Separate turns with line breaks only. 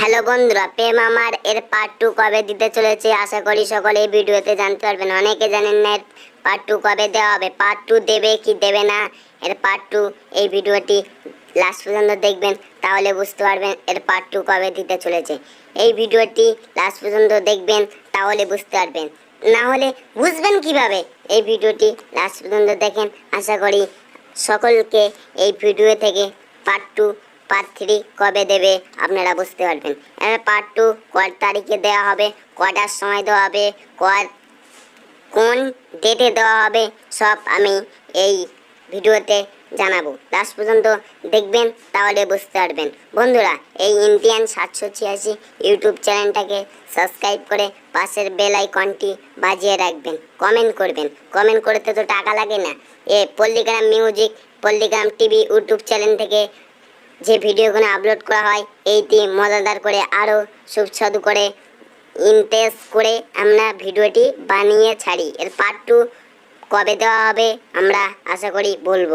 Hello বন্ধুরা, প্রেম আমার এর পার্ট টু কবে দিতে চলেছে আশা করি সকলে এই ভিডিওতে জানতে পারবেন। অনেকে জানেন না এর পার্ট টু কবে দেওয়া হবে। পার্ট টু দেবে কি দেবে না এর পার্ট টু এই ভিডিওটি লাস্ট পর্যন্ত দেখবেন, তাহলে বুঝতে পারবেন এর পার্ট টু কবে দিতে চলেছে। এই ভিডিওটি লাস্ট পর্যন্ত দেখবেন, তাহলে বুঝতে পারবেন। না হলে বুঝবেন কীভাবে এই ভিডিওটি লাস্ট পর্যন্ত দেখেন। আশা করি সকলকে এই ভিডিও থেকে পার্ট টু পার্ট থ্রি কবে দেবে আপনারা বুঝতে পারবেন। এবার পার্ট টু কয় তারিখে দেওয়া হবে কটার সময় দেওয়া হবে, কয়, কোন ডেটে দেওয়া হবে, সব আমি এই ভিডিওতে জানাব। লাস্ট পর্যন্ত দেখবেন, তাহলে বুঝতে পারবেন। বন্ধুরা, এই ইন্ডিয়ান সাতশো ছিয়াশি ইউটিউব চ্যানেলটাকে সাবস্ক্রাইব করে পাশের বেল আইকনটি বাজিয়ে রাখবেন। কমেন্ট করবেন। কমেন্ট করতে তো টাকা লাগে না। এ Palligram music Palligram TV YouTube channel থেকে যে ভিডিওগুলো আপলোড করা হয়, এইটি মজাদার করে আরও সুস্বাদু করে ইন্টারেস্ট করে আমরা ভিডিওটি বানিয়ে ছাড়ি। এর পার্ট টু কবে দেওয়া হবে আমরা আশা করি বলব।